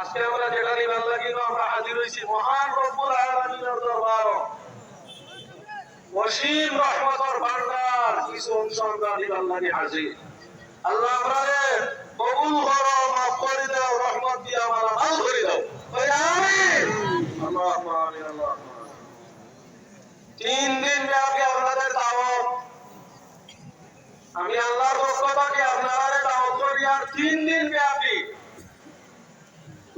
আজকে আমরা যেটা নিবার আমরা হাজির হয়েছি মহান রব্বুল আলামিনের দরবার। অসীম রহমতর ভান্ডার কিছু হাজির। আল্লাহ আমাদের কবুল করো, মাফ করে দাও, রহমত দিয়ে আমার করে দাও। আমিন? তিন দিন ব্যাপী আপনাদের দাওয়াত। আমি আল্লাহর পক্ষ থেকে আপনারা দাওয়াত করি, আর তিন দিন ব্যাপী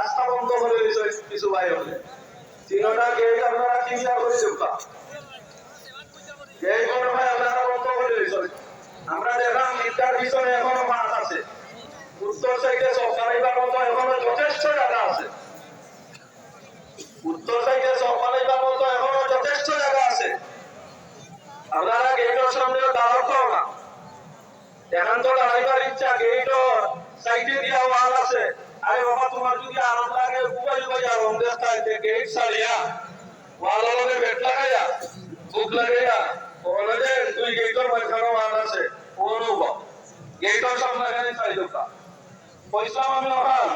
রাস্তা বন্ধ করে দিয়েছে কিছু ভাই হলে তিনটা গেট আপনারা ক্লিয়ার করে গেট হয় আপনারা বন্ধ করে দিয়েছে। আমরা দেখলাম ইটার পিছনে এখনও আছে। উত্তর সাইডে এখনও যথেষ্ট আছে। উত্তর সাইডে এখনও যথেষ্ট আছে। আপনারা গেটের সামনে না। এখন তো দাঁড়াইবার ইচ্ছা গেটও সাইডে দিয়া ওয়াল আছে। আরে বাবা, তোমার যদি আরাম লাগে, উপায় উপায় গেট ছাড়িয়া ওয়াল লগে লাগাইয়া লাগাইয়া ওখানে যে, দুই গেটের মাঝখানে আছে। অনুভ গেটের চাই দোকা পয়সা আমি ওখান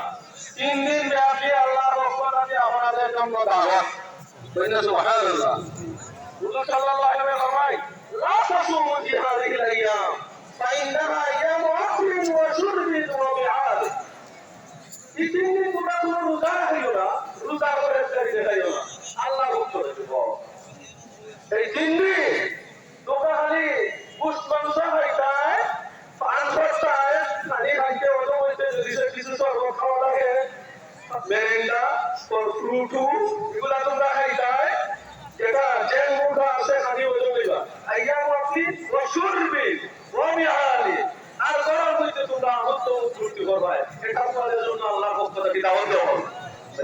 তিন দিন ব্যাপী আল্লাহ রহমানি আমাদের জন্য দাওয়াত। সুবহানাল্লাহ। সাল্লাল্লাহু আলাইহি ওয়া সাল্লাম লা তাসুমু তোমরা কোনো রোজা রাখিও না, রোজা করে ফেরি দেখাইও না। আল্লাহ ভক্ত এই তিন তোমরা খালি পুষ্ট মাংস খাইতায়, পান করতায় খালি খাইতে অত হইতে যদি কিছু সর্ব খাওয়া লাগে মেরেন্ডা ফ্রুটু এগুলা তোমরা খাইতায় যেটা জেন মুখা আছে খালি ওজন লইবা আইয়া আপনি রসুরবি রবিহালি আর গরম হইতে তোমরা আনন্দ উৎপত্তি করবাই এটা তোমাদের জন্য আল্লাহর পক্ষ থেকে দাওয়াত দেওয়া হবে বলে সুবহানাল্লাহ দাওয়াত পাইবা আমরা তাই নাই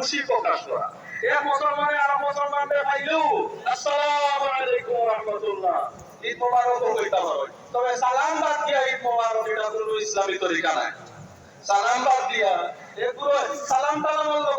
খুশি প্রকাশ করা। এ মুসলমানে আর মুসলমানদের পাইলেও আসসালামু আলাইকুম রাহমাতুল্লাহ। ঈদ মোবারক তবে সালাম বাদ দিয়া ঈদ মোবারক, এটা ইসলামী তরিকা নাই। সালাম বাদ দিয়া এগুলো সালাম টালামের